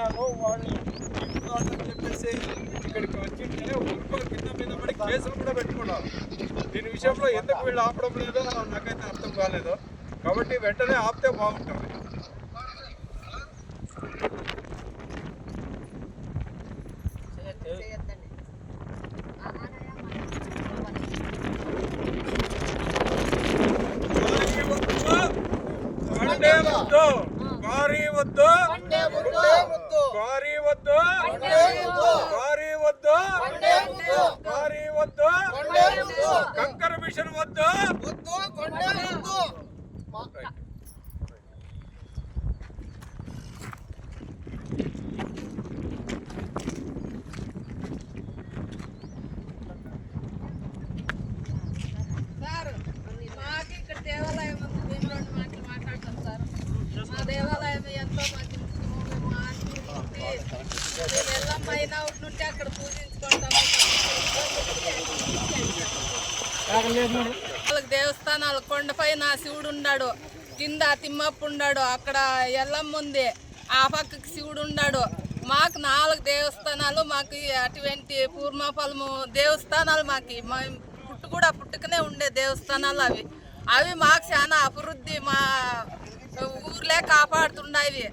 చెప్పినారో వాళ్ళు ఇస్తున్నారని చెప్పేసి ఇక్కడికి వచ్చింటే ఊరుకొని కింద మీద పడి కేసులు కూడా పెట్టుకున్నారు. దీని విషయంలో ఎందుకు వీళ్ళు ఆపడం లేదో నాకైతే అర్థం కాలేదు. కాబట్టి వెంటనే ఆపితే బాగుంటుంది. వండే వద్దు. కారీ వద్దు కారీ వద్దు కారీ వద్దు కారీ వద్దు కంకర మిషన్ వద్దు సార్ మాకు ఇక్కడ దేవాలయం ఉంది మేము రెండు మాటలు మాట్లాడతాం సార్ మా దేవాలయం ఎంతో మంది ముస్లింలు, మా ఆత్మీయులు ఉండి, మేము ఎల్లమ్మ అయినా ఉంటే అక్కడ పూజించుకుంటాము వాళ్ళకి దేవస్థానాలు కొండపైన శివుడు ఉన్నాడు. కింద తిమ్మప్పు ఉన్నాడు. అక్కడ ఎల్లమ్మ ఉంది. ఆ పక్కకి శివుడు ఉన్నాడు. మాకు నాలుగు దేవస్థానాలు మాకు అటువంటి పూర్మఫలము దేవస్థానాలు మాకు మా పుట్టు కూడా పుట్టుకనే ఉండే దేవస్థానాలు అవి. అవి మాకు చాలా అభివృద్ధి మా ఊర్లే కాపాడుతున్నాయి.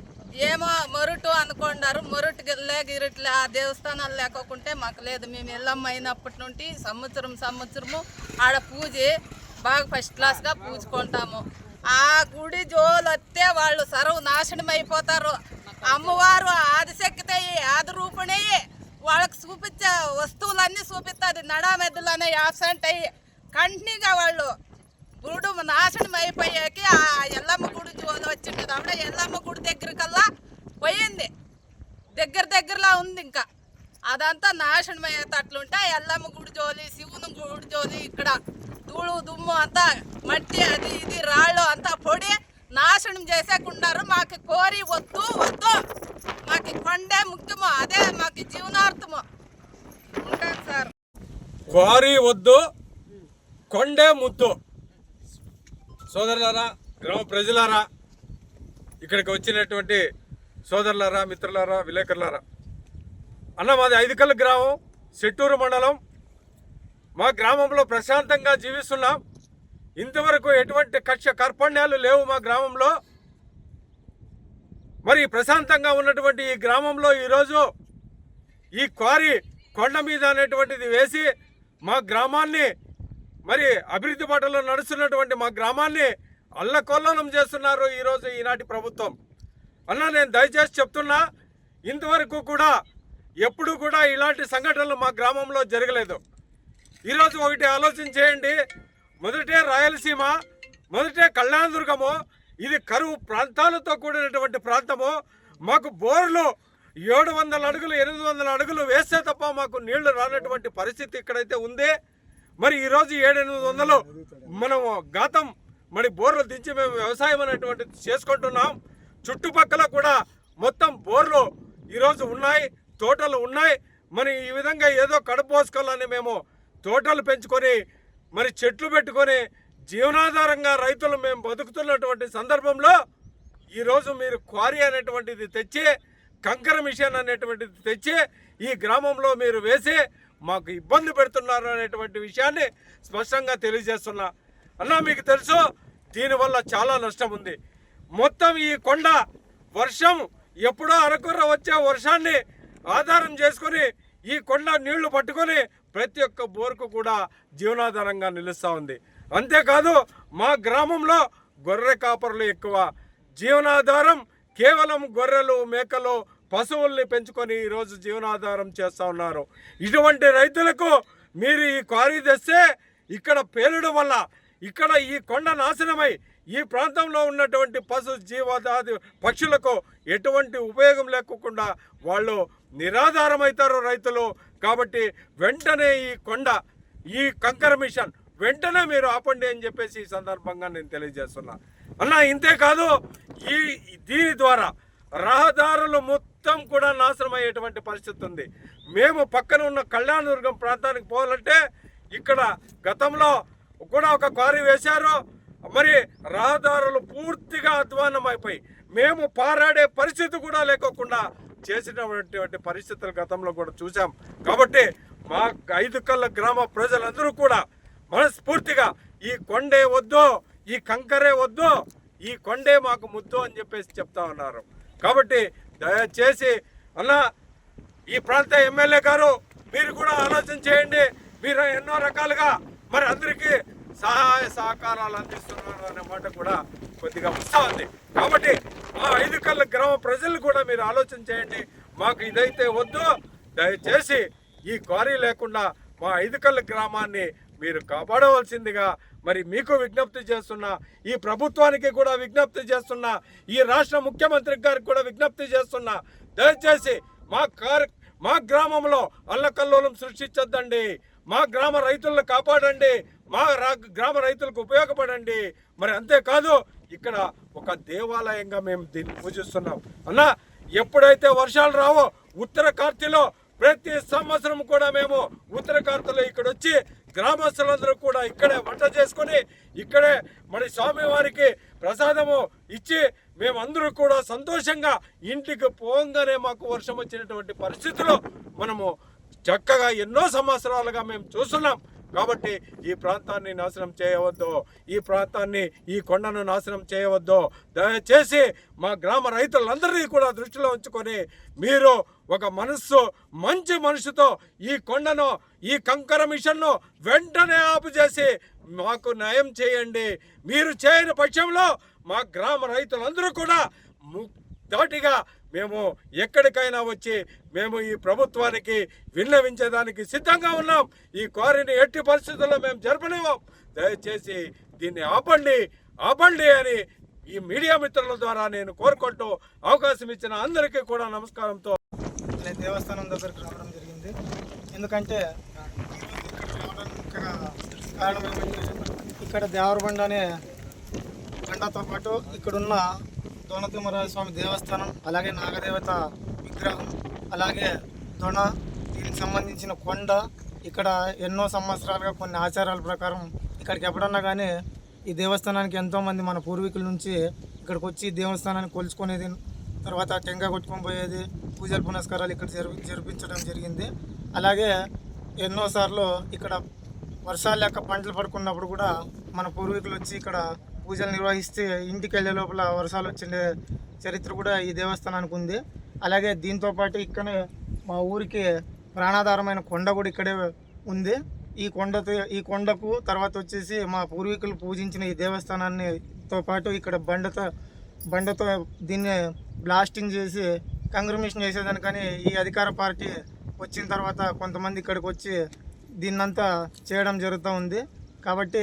ఏమో మొరుటు అనుకుంటారు. మొరుటు గిల్లే గిరిట్లే ఆ దేవస్థానాలు లేకోకుంటే మాకు లేదు. మేము ఎల్లమ్మ అయినప్పటి నుండి సంవత్సరం సంవత్సరము ఆడ పూజ బాగా ఫస్ట్ క్లాస్గా పూజుకుంటాము. ఆ గుడి జోలు వస్తే వాళ్ళు సర్వ నాశనం అయిపోతారు. అమ్మవారు ఆదిశక్తి ఆది రూపుణయి వాళ్ళకి చూపించే వస్తువులన్నీ చూపిస్తుంది నడామెద్దులనే యాబ్సెంట్ అయ్యి కంటిన్యూగా వాళ్ళు గుడు నాశనం అయిపోయాకి ఆ ఎల్లమ్మ గుడి జోలు వచ్చింటుంది అప్పుడు ఎల్లమ్మ గుడి దగ్గరకల్లా పోయింది. దగ్గర దగ్గరలో ఉంది ఇంకా. అదంతా నాశనం అయ్యేటట్లుంటే ఆ ఎల్లమ్మ గుడి జోలి శివుని గుడి జోలి ఇక్కడ ధూళు దుమ్ము అంతా మట్టి అది ఇది రాళ్ళు అంతా పొడి నాశనం చేసేకున్నారు మాకు కోరి వద్దు వద్దు. మాకు కొండే ముఖ్యము అదే మాకు జీవనార్థము. ఉంటాను సార్. కోరి వద్దు కొండే ముద్దు. సోదరులారా గ్రామ ప్రజలారా ఇక్కడికి వచ్చినటువంటి సోదరులారా మిత్రులారా విలేకరులారా అన్న మాది ఐదుకల్లు గ్రామం చెట్టూరు మండలం. మా గ్రామంలో ప్రశాంతంగా జీవిస్తున్నాం. ఇంతవరకు ఎటువంటి కక్ష కర్పణ్యాలు లేవు మా గ్రామంలో. మరి ప్రశాంతంగా ఉన్నటువంటి ఈ గ్రామంలో ఈరోజు ఈ క్వారీ కొండ మీద అనేటువంటిది వేసి మా గ్రామాన్ని మరి అభివృద్ధి బాటలో నడుస్తున్నటువంటి మా గ్రామాన్ని అల్లకొల్లనం చేస్తున్నారు ఈరోజు ఈనాటి ప్రభుత్వం. అన్న నేను దయచేసి చెప్తున్నా ఇంతవరకు కూడా ఎప్పుడు కూడా ఇలాంటి సంఘటనలు మా గ్రామంలో జరగలేదు. ఈరోజు ఒకటి ఆలోచన చేయండి. మొదటే రాయలసీమ మొదటే కళ్యాణదుర్గము ఇది కరువు ప్రాంతాలతో కూడినటువంటి ప్రాంతము. మాకు బోర్లు ఏడు వందల అడుగులు ఎనిమిది వందల అడుగులు వేస్తే తప్ప మాకు నీళ్ళు రానటువంటి పరిస్థితి ఇక్కడైతే ఉంది. మరి ఈరోజు ఏడు ఎనిమిది వందలు మనం గాతం మరి బోర్లు దించి మేము వ్యవసాయం అనేటువంటిది చేసుకుంటున్నాం. చుట్టుపక్కల కూడా మొత్తం బోర్లు ఈరోజు ఉన్నాయి. తోటలు ఉన్నాయి. మరి ఈ విధంగా ఏదో కడుపోసుకోవాలని మేము తోటలు పెంచుకొని మరి చెట్లు పెట్టుకొని జీవనాధారంగా రైతులు మేము బతుకుతున్నటువంటి సందర్భంలో ఈరోజు మీరు క్వారీ అనేటువంటిది తెచ్చి కంకర మిషన్ అనేటువంటిది తెచ్చి ఈ గ్రామంలో మీరు వేసి మాకు ఇబ్బంది పెడుతున్నారు అనేటువంటి విషయాన్ని స్పష్టంగా తెలియజేస్తున్నా. అన్న మీకు తెలుసు దీనివల్ల చాలా నష్టం ఉంది. మొత్తం ఈ కొండ వర్షం ఎప్పుడో అరకుర్ర వచ్చే వర్షాన్ని ఆధారం చేసుకొని ఈ కొండ నీళ్ళు పట్టుకొని ప్రతి ఒక్క బోర్కు కూడా జీవనాధారంగా నిలుస్తూ ఉంది. అంతేకాదు మా గ్రామంలో గొర్రె కాపరులు ఎక్కువ. జీవనాధారం కేవలం గొర్రెలు మేకలు పశువుల్ని పెంచుకొని ఈరోజు జీవనాధారం చేస్తూ ఉన్నారు. ఇటువంటి రైతులకు మీరు ఈ క్వారీ తెస్తే ఇక్కడ పేలుడు వల్ల ఇక్కడ ఈ కొండ నాశనమై ఈ ప్రాంతంలో ఉన్నటువంటి పశు జీవదాది పక్షులకు ఎటువంటి ఉపయోగం లేకుండా వాళ్ళు నిరాధారమవుతారు రైతులు. కాబట్టి వెంటనే ఈ కొండ ఈ కంకర మిషన్ వెంటనే మీరు ఆపండి అని చెప్పేసి ఈ సందర్భంగా నేను తెలియజేస్తున్నా. అన్న ఇంతేకాదు ఈ దీని ద్వారా రహదారులు మొత్తం కూడా నాశనం అయ్యేటువంటి పరిస్థితి ఉంది. మేము పక్కన ఉన్న కళ్యాణదుర్గం ప్రాంతానికి పోవాలంటే ఇక్కడ గతంలో కూడా ఒక క్వారీ వేశారు. మరి రహదారులు పూర్తిగా అధ్వానం అయిపోయి మేము పారాడే పరిస్థితి కూడా లేకోకుండా చేసినటువంటి పరిస్థితులు గతంలో కూడా చూసాం కాబట్టి మా ఐదు కళ్ళ గ్రామ ప్రజలందరూ కూడా మనస్ఫూర్తిగా ఈ కొండే వద్దు ఈ కంకరే వద్దు ఈ కొండే మాకు ముద్దు అని చెప్పేసి చెప్తా ఉన్నారు. కాబట్టి దయచేసి అలా ఈ ప్రాంత ఎమ్మెల్యే గారు మీరు కూడా ఆలోచన చేయండి. మీరు ఎన్నో రకాలుగా మరి అందరికీ సహాయ సహకారాలు అందిస్తున్నారు అనే మాట కూడా కొద్దిగా వస్తూ ఉంది. కాబట్టి మా ఐదు కళ్ళ గ్రామ ప్రజలు కూడా మీరు ఆలోచన చేయండి. మాకు ఇదైతే వద్దు. దయచేసి ఈ క్వారీ లేకుండా మా ఐదు కళ్ళ గ్రామాన్ని మీరు కాపాడవలసిందిగా మరి మీకు విజ్ఞప్తి చేస్తున్నా ఈ ప్రభుత్వానికి కూడా విజ్ఞప్తి చేస్తున్నా ఈ రాష్ట్ర ముఖ్యమంత్రి గారికి కూడా విజ్ఞప్తి చేస్తున్నా. దయచేసి మా కార్ మా గ్రామంలో అల్లకల్లోలం సృష్టించొద్దండి. మా గ్రామ రైతులను కాపాడండి. మా రా- గ్రామ రైతులకు ఉపయోగపడండి. మరి అంతేకాదు ఇక్కడ ఒక దేవాలయంగా మేము దీన్ని పూజిస్తున్నాం. అన్న ఎప్పుడైతే వర్షాలు రావో ఉత్తర కార్తీలో ప్రతి సంవత్సరం కూడా మేము ఉత్తర కార్తీలో ఇక్కడ వచ్చి గ్రామస్తులందరూ కూడా ఇక్కడే వంట చేసుకొని ఇక్కడే మన స్వామివారికి ప్రసాదము ఇచ్చి మేమందరూ కూడా సంతోషంగా ఇంటికి పోగానే మాకు వర్షం వచ్చినటువంటి పరిస్థితులు మనము చక్కగా ఎన్నో సంవత్సరాలుగా మేము చూస్తున్నాం. కాబట్టి ఈ ప్రాంతాన్ని నాశనం చేయవద్దు. ఈ ప్రాంతాన్ని ఈ కొండను నాశనం చేయవద్దు. దయచేసి మా గ్రామ రైతులందరినీ కూడా దృష్టిలో ఉంచుకొని మీరు ఒక మనస్సు మంచి మనసుతో ఈ కొండను ఈ కంకర మిషన్ను వెంటనే ఆపుచేసి మాకు న్యాయం చేయండి. మీరు చేయని పక్షంలో మా గ్రామ రైతులందరూ కూడా దాటిగా మేము ఎక్కడికైనా వచ్చి మేము ఈ ప్రభుత్వానికి విన్నవించేదానికి సిద్ధంగా ఉన్నాం. ఈ క్వారీని ఎట్టి పరిస్థితుల్లో మేము జరపనివ్వం దయచేసి దీన్ని ఆపండి ఆపండి అని ఈ మీడియా మిత్రుల ద్వారా నేను కోరుకుంటూ అవకాశం ఇచ్చిన అందరికీ కూడా నమస్కారంతో దేవస్థానం దగ్గరికి రావడం జరిగింది. ఎందుకంటే కారణం ఇక్కడ దేవరబండ అనే బండతో పాటు ఇక్కడున్న దొనతిమ్మరాజ స్వామి దేవస్థానం అలాగే నాగదేవత విగ్రహం అలాగే దొణ దీనికి సంబంధించిన కొండ ఇక్కడ ఎన్నో సంవత్సరాలుగా కొన్ని ఆచారాల ప్రకారం ఇక్కడికి ఎప్పుడన్నా కానీ ఈ దేవస్థానానికి ఎంతోమంది మన పూర్వీకుల నుంచి ఇక్కడికి వచ్చి దేవస్థానాన్ని కొలుచుకునేది తర్వాత టెంకాయ కొట్టుకొని పోయేది పూజలు పునస్కారాలు ఇక్కడ జరిపి జరిపించడం జరిగింది. అలాగే ఎన్నోసార్లు ఇక్కడ వర్షాలు లేక పంటలు పడుకున్నప్పుడు కూడా మన పూర్వీకులు వచ్చి ఇక్కడ పూజలు నిర్వహిస్తే ఇంటికి వెళ్ళే లోపల వర్షాలు వచ్చిండే చరిత్ర కూడా ఈ దేవస్థానానికి ఉంది. అలాగే దీంతో పాటు ఇక్కడే మా ఊరికి ప్రాణాధారమైన కొండ కూడా ఇక్కడే ఉంది. ఈ కొండతో ఈ కొండకు తర్వాత వచ్చేసి మా పూర్వీకులు పూజించిన ఈ దేవస్థానాన్నితో పాటు ఇక్కడ బండతో బండతో దీన్ని బ్లాస్టింగ్ చేసి కంక్రిమేషన్ చేసేదాని కానీ ఈ అధికార పార్టీ వచ్చిన తర్వాత కొంతమంది ఇక్కడికి వచ్చి దీన్నంతా చేయడం జరుగుతూ ఉంది. కాబట్టి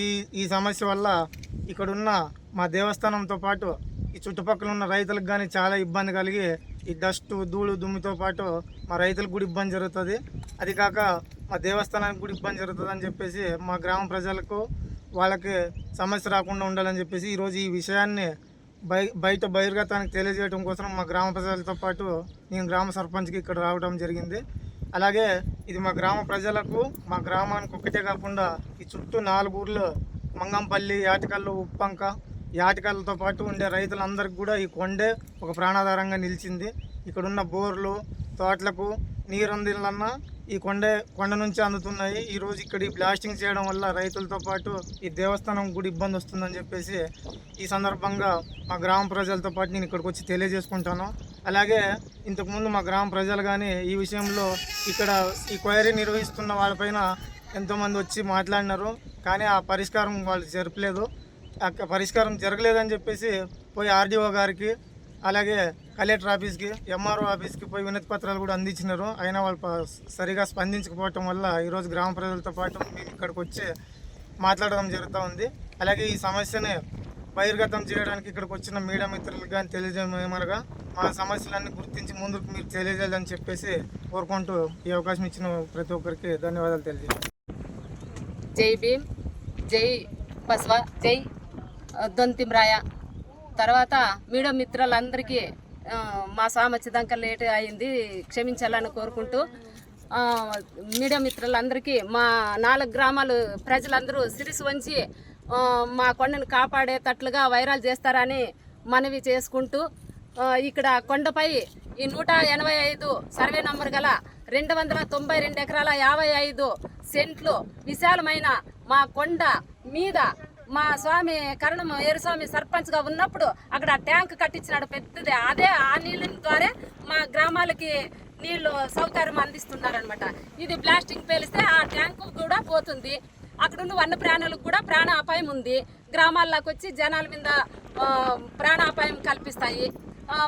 ఈ ఈ సమస్య వల్ల ఇక్కడున్న మా దేవస్థానంతో పాటు ఈ చుట్టుపక్కల ఉన్న రైతులకు కానీ చాలా ఇబ్బంది కలిగి ఈ డస్ట్ ధూళు దుమ్మితో పాటు మా రైతులకు కూడా ఇబ్బంది జరుగుతుంది. అది కాక మా దేవస్థానానికి కూడా ఇబ్బంది జరుగుతుంది అని చెప్పేసి మా గ్రామ ప్రజలకు వాళ్ళకి సమస్య రాకుండా ఉండాలని చెప్పేసి ఈరోజు ఈ విషయాన్ని బయ బయట బహిర్గతానికి తెలియజేయడం కోసం మా గ్రామ ప్రజలతో పాటు నేను గ్రామ సర్పంచ్కి ఇక్కడ రావడం జరిగింది. అలాగే ఇది మా గ్రామ ప్రజలకు మా గ్రామానికి ఒక్కటే కాకుండా ఈ చుట్టూ నాలుగు ఊర్లు మంగంపల్లి యాటకల్లు ఉప్పంక యాటకల్లతో పాటు ఉండే రైతులందరికీ కూడా ఈ కొండే ఒక ప్రాణాధారంగా నిలిచింది. ఇక్కడున్న బోర్లు తోటలకు నీరు అందిలన్నా ఈ కొండ కొండ నుంచి అందుతున్నాయి. ఈరోజు ఇక్కడ ఈ బ్లాస్టింగ్ చేయడం వల్ల రైతులతో పాటు ఈ దేవస్థానం కూడా ఇబ్బంది వస్తుందని చెప్పేసి ఈ సందర్భంగా మా గ్రామ ప్రజలతో పాటు నేను ఇక్కడికి వచ్చి తెలియజేసుకుంటాను. అలాగే ఇంతకుముందు మా గ్రామ ప్రజలు కానీ ఈ విషయంలో ఇక్కడ ఈ క్వైరీ నిర్వహిస్తున్న వాళ్ళపైన ఎంతోమంది వచ్చి మాట్లాడినారు. కానీ ఆ పరిష్కారం వాళ్ళు జరపలేదు. పరిష్కారం జరగలేదని చెప్పేసి పోయి ఆర్డీఓ గారికి అలాగే కలెక్టర్ ఆఫీస్కి ఎంఆర్ఓ ఆఫీస్కి పోయి వినతి పత్రాలు కూడా అందించినారు. అయినా వాళ్ళు సరిగా స్పందించకపోవటం వల్ల ఈరోజు గ్రామ ప్రజలతో పాటు మేము ఇక్కడికి వచ్చి మాట్లాడడం జరుగుతూ ఉంది. అలాగే ఈ సమస్యని బహిర్గతం చేయడానికి ఇక్కడికి వచ్చిన మీడియా మిత్రులకు కానీ తెలియజేయమనగా మా సమస్యలన్నీ గుర్తించి ముందుకు మీరు తెలియజేయాలని చెప్పేసి కోరుకుంటూ ఈ అవకాశం ఇచ్చిన ప్రతి ఒక్కరికి ధన్యవాదాలు తెలియజేస్తాను జై భీమ్. జై బసవ జై దొంతిమ్రాయ. తర్వాత మీడియా మిత్రులందరికీ మా సామర్థ్యదంక లేట్ అయింది క్షమించాలని కోరుకుంటూ మీడియా మిత్రులందరికీ మా నాలుగు గ్రామాలు ప్రజలందరూ సిరిసి వంచి మా కొండను కాపాడేటట్లుగా వైరాలు చేస్తారని మనవి చేసుకుంటూ ఇక్కడ కొండపై ఈ నూట ఎనభై ఐదు సర్వే నంబర్ గల రెండు వందల తొంభై రెండు ఎకరాల యాభై ఐదు సెంట్లు విశాలమైన మా కొండ మీద మా స్వామి కరణం ఏరుస్వామి సర్పంచ్గా ఉన్నప్పుడు అక్కడ ట్యాంక్ కట్టించినాడు పెద్దది. అదే ఆ నీళ్ళ ద్వారా మా గ్రామాలకి నీళ్ళు సౌకర్యం అందిస్తున్నారనమాట ఇది ప్లాస్టిక్ పేలిస్తే ఆ ట్యాంకు కూడా పోతుంది. అక్కడ ఉన్న వన్య ప్రాణులకు కూడా ప్రాణ అపాయం ఉంది. గ్రామాల్లోకి వచ్చి జనాల మీద ప్రాణాపాయం కల్పిస్తాయి.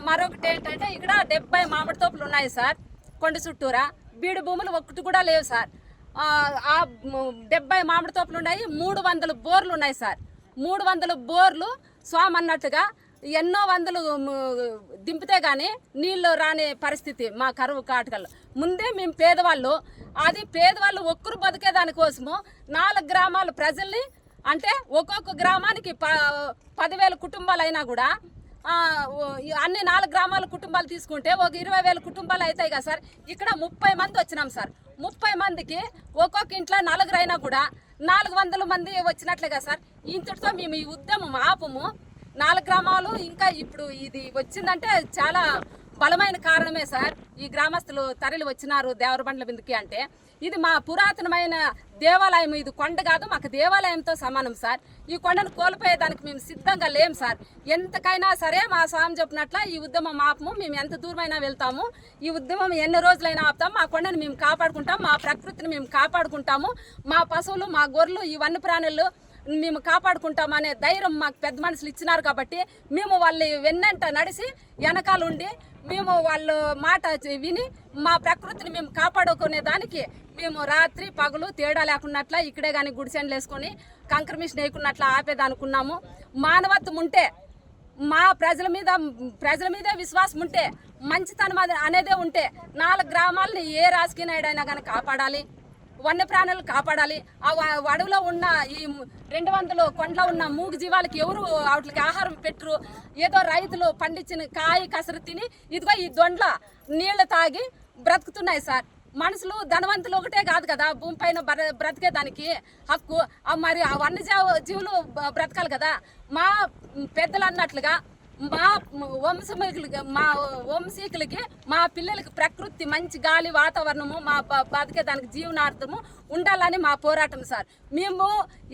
మరొకటి ఏంటంటే ఇక్కడ డెబ్బై మామిడి తోపులు ఉన్నాయి సార్. కొండ చుట్టూరా బీడు భూములు ఒక్కటి కూడా లేవు సార్. ఆ, డెబ్బై మామిడి తోపులు ఉన్నాయి మూడు వందల బోర్లు ఉన్నాయి సార్. మూడు వందల బోర్లు స్వామి అన్నట్టుగా ఎన్నో వందలు దింపితే కానీ నీళ్ళు రాని పరిస్థితి మా కరువు కాటకల్లో. ముందే మేము పేదవాళ్ళు అది పేదవాళ్ళు ఒక్కరు బతికే దానికోసము నాలుగు గ్రామాల ప్రజల్ని అంటే ఒక్కొక్క గ్రామానికి ప పదివేల కుటుంబాలు అయినా కూడా అన్ని నాలుగు గ్రామాల కుటుంబాలు తీసుకుంటే ఒక ఇరవై వేల కుటుంబాలు అవుతాయి కదా సార్. ఇక్కడ ముప్పై మంది వచ్చినాం సార్. ముప్పై మందికి ఒక్కొక్క ఇంట్లో నలుగురు అయినా కూడా నాలుగు వందల మంది వచ్చినట్లే కదా సార్. ఇంతటితో మేము ఈ ఉద్యమం ఆపము. నాలుగు గ్రామాలు ఇంకా ఇప్పుడు ఇది వచ్చిందంటే చాలా బలమైన కారణమే సార్ ఈ గ్రామస్తులు తరలి వచ్చినారు దేవరబండ్ల బిందుకి అంటే. ఇది మా పురాతనమైన దేవాలయం ఇది కొండ కాదు మాకు దేవాలయంతో సమానం సార్. ఈ కొండను కోల్పోయేదానికి మేము సిద్ధంగా లేం సార్. ఎంతకైనా సరే మా స్వామి చెప్పినట్ల ఈ ఉద్యమం ఆపము మేము ఎంత దూరమైనా వెళ్తాము. ఈ ఉద్యమం ఎన్ని రోజులైనా ఆపుతాం. మా కొండను మేము కాపాడుకుంటాం మా ప్రకృతిని మేము కాపాడుకుంటాము. మా పశువులు మా గొర్రెలు ఈ వన్య ప్రాణులు మేము కాపాడుకుంటామనే ధైర్యం మాకు పెద్ద మనుషులు ఇచ్చినారు కాబట్టి మేము వాళ్ళ వెన్నంట నడిచి వెనకాల ఉండి మేము వాళ్ళ మాట విని మా ప్రకృతిని మేము కాపాడుకునే దానికి మేము రాత్రి పగలు తేడా లేకున్నట్ల ఇక్కడే కానీ గుడిసెండ్లు వేసుకొని కంకర మిషన్ వేయకున్నట్ల ఆపేదనుకున్నాము. మానవత్వం ఉంటే మా ప్రజల మీద ప్రజల మీదే విశ్వాసం ఉంటే మంచితనం అనేది అనేదే ఉంటే నాలుగు గ్రామాలని ఏ రాజకీయ నాయుడైనా కానీ కాపాడాలి. వన్య ప్రాణులు కాపాడాలి. ఆ అడవిలో ఉన్న ఈ రెండు వందలు కొండలో ఉన్న మూగు జీవాలకి ఎవరు వాటికి ఆహారం పెట్టరు. ఏదో రైతులు పండించిన కాయ కసరు తిని ఇదిగో ఈ దొండ్ల నీళ్ళు తాగి బ్రతుకుతున్నాయి సార్. మనుషులు ధనవంతులు ఒకటే కాదు కదా. భూమి పైన బ్ర- బ్రతికేదానికి హక్కు. మరి ఆ వన్యజీవ జీవులు బ్రతకాలి కదా. మా పెద్దలు అన్నట్లుగా మా వంశీకులకి మా వంశీకులకి మా పిల్లలకి ప్రకృతి మంచి గాలి వాతావరణము మా బతికే దానికి జీవనార్థము ఉండాలని మా పోరాటం సార్. మేము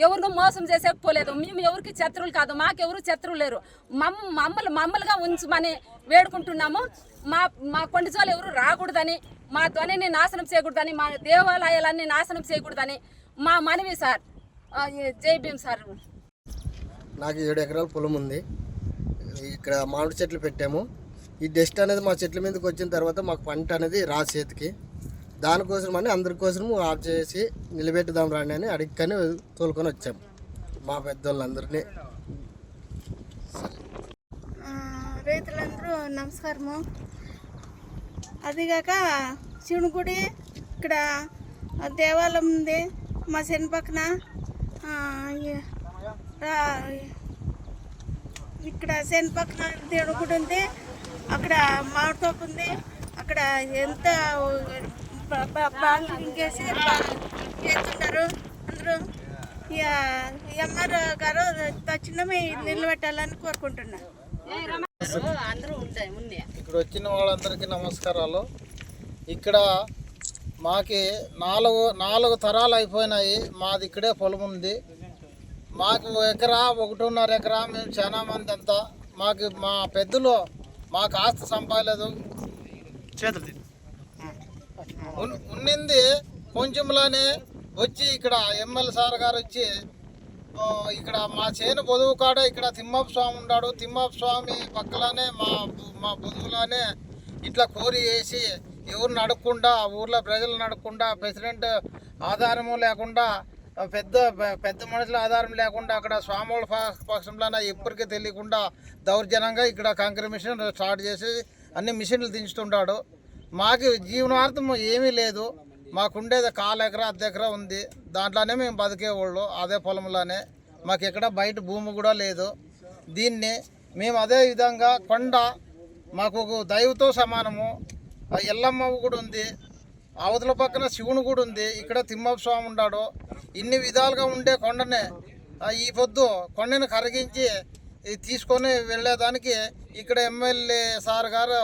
ఎవరిని మోసం చేసేకపోలేదు. మేము ఎవరికి శత్రువులు కాదు. మాకెవరు శత్రువులు లేరు. మమ్ మమ్మల్ని మమ్మల్గా ఉంచమని వేడుకుంటున్నాము. మా మా కొండజోలు ఎవరు రాకూడదని మా ధ్వనిని నాశనం చేయకూడదని మా దేవాలయాలన్నీ నాశనం చేయకూడదని మా మనవి సార్. జై భీమ్ సార్. నాకు ఏడు ఎకరాల పొలం ఉంది. ఇక్కడ మామిడి చెట్లు పెట్టాము. ఈ డస్ట్ అనేది మా చెట్ల మీదకి వచ్చిన తర్వాత మాకు పంట అనేది రా చేతికి. దానికోసం అని అందరి ఆఫ్ చేసి నిలబెట్టుదాం రాని అని అడిక్కని తోలుకొని వచ్చాము మా పెద్దోళ్ళందరినీ. రైతులందరూ నమస్కారము. అదిగాక శివుని గుడి ఇక్కడ దేవాలయం ఉంది. మా శని పక్కన ఇక్కడ శని పక్కన దేవుడి గుడి ఉంది. అక్కడ మామిడి తోపు ఉంది. అక్కడ ఎంత బాగా ఇంకేసి చేస్తున్నారు అందరూ. ఇక ఎంఆర్ గారు తక్షణమే నిలబెట్టాలని కోరుకుంటున్నారు. అందరూ ఇక్కడ వచ్చిన వాళ్ళందరికీ నమస్కారాలు. ఇక్కడ మాకి నాలుగు నాలుగు తరాలు అయిపోయినాయి. మాది ఇక్కడే పొలం ఉంది. మాకు ఎకరా ఒకటిన్నర ఎకరా మేము చాలా మంది అంతా మాకు మా పెద్దలు మాకు ఆస్తి సంపాదలేదు ఉన్- ఉన్నింది కొంచెంలోనే వచ్చి ఇక్కడ ఎమ్మెల్యే సార్ గారు వచ్చి ఇక్కడ మా చేను పొదువు కాడ ఇక్కడ తిమ్మప్ప స్వామి ఉన్నాడు. తిమ్మప్ప స్వామి పక్కలోనే మా మా పొదువులోనే ఇట్లా కోరి వేసి ఎవరు నడకుండా ఆ ఊర్లో ప్రజలు నడకుండా ప్రెసిడెంట్ ఆధారము లేకుండా పెద్ద పెద్ద మనుషుల ఆధారం లేకుండా అక్కడ స్వాముల పక్షంలో ఎప్పటికీ తెలియకుండా దౌర్జన్యంగా ఇక్కడ కంకర మిషన్ స్టార్ట్ చేసి అన్ని మిషన్లు దించుతుంటాడు. మాకు జీవనార్థం ఏమీ లేదు. మాకుండేది కాలు ఎకరా అర్ధ ఎకరా ఉంది. దాంట్లోనే మేము బతికేవాళ్ళు అదే పొలంలోనే. మాకు ఎక్కడ బయట భూమి కూడా లేదు. దీన్ని మేము అదే విధంగా కొండ మాకు ఒక దైవతో సమానము. ఆ ఎల్లమ్మ కూడా ఉంది. అవతల పక్కన శివుని కూడా ఉంది. ఇక్కడ తిమ్మప్ప స్వామి ఉన్నాడు. ఇన్ని విధాలుగా ఉండే కొండనే ఈ పొద్దు కొండని కరిగించి తీసుకొని వెళ్ళేదానికి ఇక్కడ ఎమ్మెల్యే సార్ గారు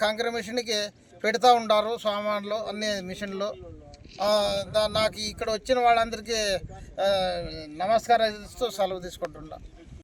కంకర మిషన్కి పెడతా ఉండారు సామాన్లు అన్ని మిషన్లు. దా- నాకు ఇక్కడ వచ్చిన వాళ్ళందరికీ నమస్కారం ఇస్తూ సెలవు తీసుకుంటున్నాను